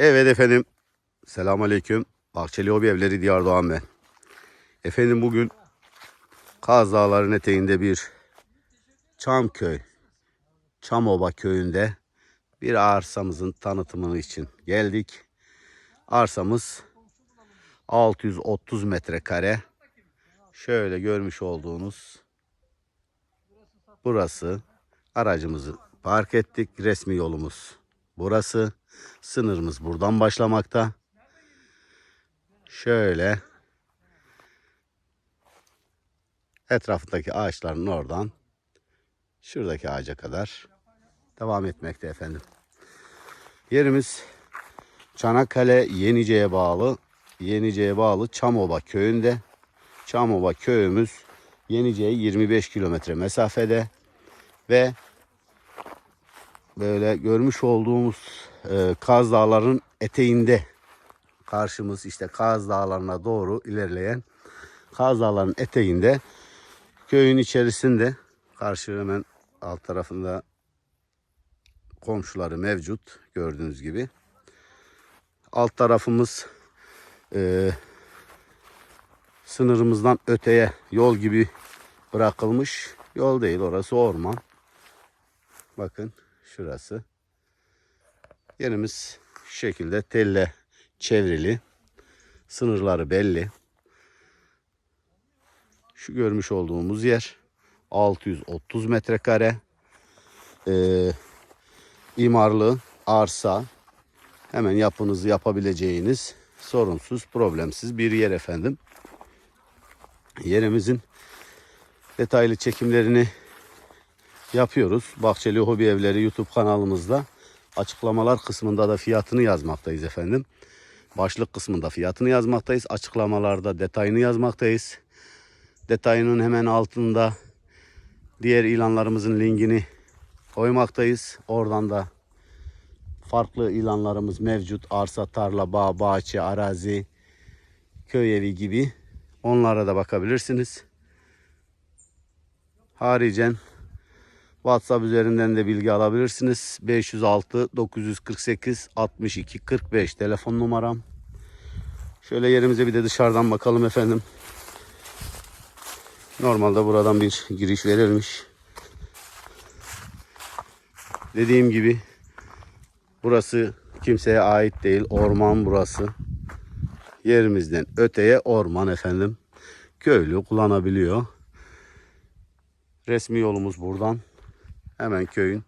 Evet efendim. Selamun Aleyküm. Bahçeli Hobi Evleri Diyar Doğan ben. Efendim bugün Kaz Dağları'nın eteğinde bir Çamköy, Çamoba köyünde bir arsamızın tanıtımı için geldik. Arsamız 630 metrekare. Şöyle görmüş olduğunuz burası. Aracımızı park ettik. Resmi yolumuz burası. Sınırımız buradan başlamakta. Şöyle etrafındaki ağaçların oradan şuradaki ağaca kadar devam etmekte efendim. Yerimiz Çanakkale Yenice'ye bağlı Yenice'ye bağlı Çamova köyünde. Çamova köyümüz Yenice'ye 25 kilometre mesafede ve böyle görmüş olduğumuz e, Kaz Dağları'nın eteğinde karşımız işte Kaz Dağları'na doğru ilerleyen Kaz Dağları'nın eteğinde köyün içerisinde karşı hemen alt tarafında komşuları mevcut gördüğünüz gibi. Alt tarafımız e, sınırımızdan öteye yol gibi bırakılmış. Yol değil orası orman. Bakın şurası. Yerimiz şu şekilde telle çevrili. Sınırları belli. Şu görmüş olduğumuz yer 630 metrekare. Ee, imarlı arsa. Hemen yapınızı yapabileceğiniz sorunsuz, problemsiz bir yer efendim. Yerimizin detaylı çekimlerini yapıyoruz. Bahçeli Hobi Evleri YouTube kanalımızda açıklamalar kısmında da fiyatını yazmaktayız efendim. Başlık kısmında fiyatını yazmaktayız. Açıklamalarda detayını yazmaktayız. Detayının hemen altında diğer ilanlarımızın linkini koymaktayız. Oradan da farklı ilanlarımız mevcut. Arsa, tarla, bağ, bahçe, arazi, köy evi gibi. Onlara da bakabilirsiniz. Haricen WhatsApp üzerinden de bilgi alabilirsiniz. 506 948 62 45 telefon numaram. Şöyle yerimize bir de dışarıdan bakalım efendim. Normalde buradan bir giriş verilmiş. Dediğim gibi burası kimseye ait değil. Orman burası. Yerimizden öteye orman efendim. Köylü kullanabiliyor. Resmi yolumuz buradan. Hemen köyün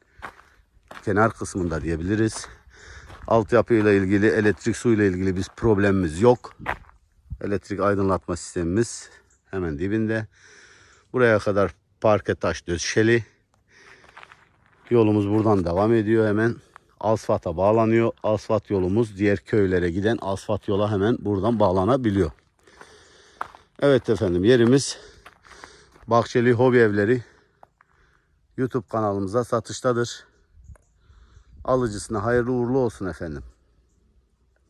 kenar kısmında diyebiliriz. Altyapıyla ilgili, elektrik suyla ilgili bir problemimiz yok. Elektrik aydınlatma sistemimiz hemen dibinde. Buraya kadar parke taş döşeli. Yolumuz buradan devam ediyor hemen. Asfalta bağlanıyor. Asfalt yolumuz diğer köylere giden asfalt yola hemen buradan bağlanabiliyor. Evet efendim yerimiz Bahçeli Hobi Evleri YouTube kanalımıza satıştadır. Alıcısına hayırlı uğurlu olsun efendim.